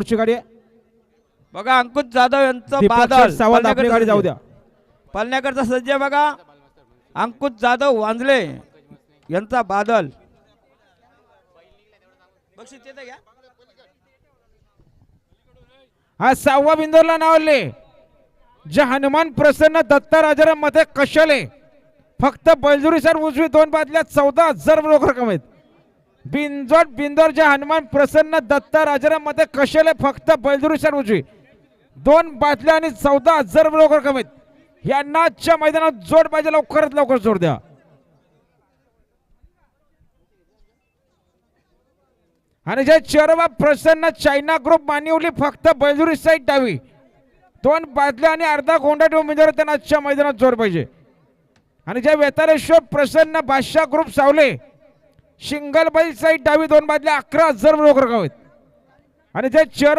पुढची गाडी आहे. बघा अंकुश जाधव यांचं दीपक बादल. सावंत आपली गाडी जाऊ. द्या. पालण्याकरचा सज्ज बघा. अंकुश जाधव वांजले यांचा बादल. बक्षीस येतं घ्या. हा सहावा बिंदूला नावले जे हनुमान प्रसन्न दत्त राजाराममध्ये कशले? फक्त बैलजुरी सर उजवी दोन बादल्या चौदा हजार रोख रक्कम आहेत. बिंजोड बिंदोर जे हनुमान प्रसन्न दत्त राजाराममध्ये कशले फक्त बैलजुरी उजवी दोन बादल्या आणि चौदा हजार लवकर कमीत. यांना आजच्या मैदानात जोड पाहिजे लवकरात लवकर जोड द्या. आणि जे चरवा प्रसन्न चायना ग्रुप मानिवली फक्त बैलजुरी साईड डावी. दोन बादल्या आणि अर्धा गोंडा उमेदवार त्यांना आजच्या मैदानात जोर पाहिजे. आणि जे वेतारेश्वर प्रसन्न बादशाह ग्रुप सावले सिंगल बैल साईड डावी दोन बादल्या अकरा हजार रोख रकावेत आणि जे चेअर